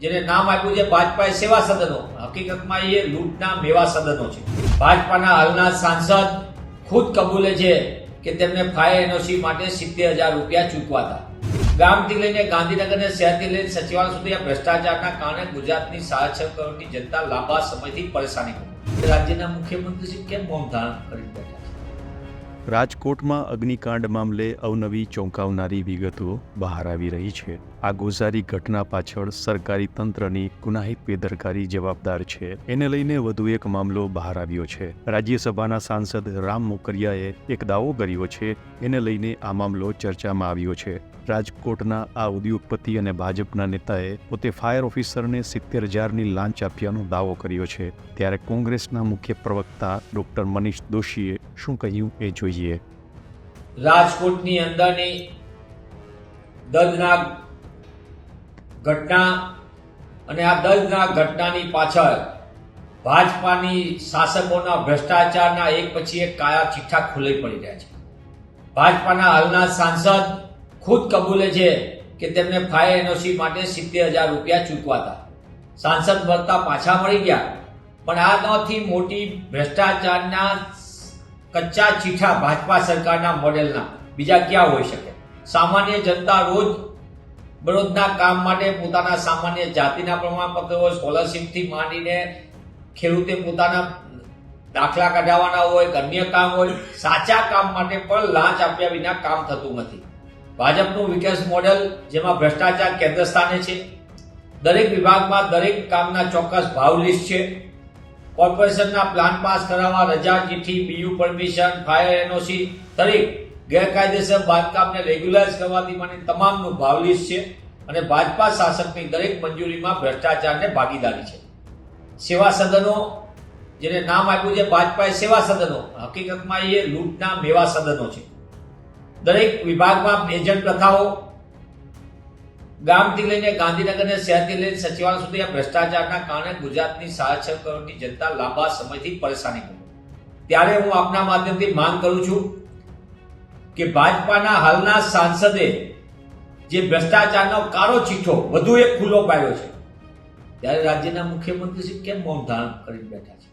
જેને નામ આપ્યું છે ભાજપાએ સેવા સદનો. હકીકતમાં એ લૂંટના મેવા સદનો છે. ભાજપાના હાલના સાંસદ ખુદ કબૂલે છે કે તેમને ફાયર એનઓસી માટે સિત્તેર હજાર રૂપિયા ચૂકવા હતા ગામથી લઈને ગાંધીનગર અને શહેરથી લઈને સચિવાલય સુધી આ ભ્રષ્ટાચારના કારણે ગુજરાતની સાડા છ કરોડની જનતા લાંબા સમયથી પરેશાની રાજ્યના મુખ્યમંત્રી કેમ મૌન ધારણ કરી બેઠા છે? રાજકોટમાં અગ્નિકાંડ મામલે અવનવી ચોંકાવનારી વિગતો બહાર આવી રહી છે. આ ગોઝારી ઘટના પાછળ સરકારી તંત્રની ગુનાહિત બેદરકારી જવાબદાર છે. એને લઈને વધુ એક મામલો બહાર આવ્યો છે. રાજ્યસભાના સાંસદ રામ મોકરિયાએ એક દાવો કર્યો છે. એને લઈને આ મામલો ચર્ચામાં આવ્યો છે. રાજકોટના આ ઉદ્યોગપતિ અને ભાજપના નેતાએ પોતે ફાયર ઓફિસરને સિત્તેર હજારની લાંચ આપ્યાનો દાવો કર્યો છે. ત્યારે કોંગ્રેસના મુખ્ય પ્રવક્તા ડોક્ટર મનીષ દોશીએ શું કહ્યું એ જોઈએ રાજકોટની અંદરની દર્દનાક ઘટના અને આ દર્દનાક ઘટનાની પાછળ ભાજપાની શાસકોના ભ્રષ્ટાચારના એક પછી એક કાયા ચિઠ્ઠા ખુલ્લી પડી રહ્યા છે. ભાજપાના હાલના સાંસદ ખુદ કબૂલે છે કે તેમને ફાયર એનઓસી માટે સિત્તેર હજાર રૂપિયા ચૂકવા હતા સાંસદ મળતા પાછા મળી ગયા. પણ આનાથી મોટી ભ્રષ્ટાચારના કચ્ચા ચીઠા ભાજપા સરકારના મોડેલના. બીજા ક્યાં હોઈ શકે? સામાન્ય જનતા રોજ બરોજના કામ માટે પોતાના સામાન્ય જાતિના પ્રમાણપત્રો, સ્કોલરશીપથી માંડીને ખેડૂતે પોતાના દાખલા કઢાવવાના હોય અન્ય કામ હોય, સાચા કામ માટે પણ લાંચ આપ્યા વિના કામ થતું નથી. ભાજપનું વિકાસ મોડેલ, જેમાં ભ્રષ્ટાચાર કેન્દ્ર સ્થાને છે. દરેક વિભાગમાં દરેક કામના ચોક્કસ ભાવ લિસ્ટ છે. કોર્પોરેશનના પ્લાન પાસ કરાવવા રજા ચિઠ્ઠી, બીયુ પરમિશન, ફાયર એનઓસી દરેક ગેરકાયદેસર બાંધકામને રેગ્યુલાઇઝ કરવાથી માંડી તમામનું ભાવ છે અને ભાજપા શાસકની દરેક મંજૂરીમાં ભ્રષ્ટાચારને ભાગીદારી છે. સેવા સદનો, જેને નામ આપ્યું છે ભાજપાએ સેવા સદનો, હકીકતમાં એ લૂંટના મેવા સદનો છે. દરેક વિભાગમાં એજન્ટ પ્રથાઓ ગામથી લઈને ગાંધીનગર અને શહેરથી લઈને સચિવાલય સુધી આ ભ્રષ્ટાચારના કારણે ગુજરાતની સાડા છ કરોડની જનતા લાંબા સમયથી પરેશાની કરી ત્યારે હું આપના માધ્યમથી માંગ કરું છું કે ભાજપાના હાલના સાંસદે જે ભ્રષ્ટાચારનો કાળો ચીઠો વધુ એક ખુલ્લો પાડ્યો છે, ત્યારે રાજ્યના મુખ્યમંત્રી શ્રી કેમ મૌન ધારણ કરી બેઠા છે?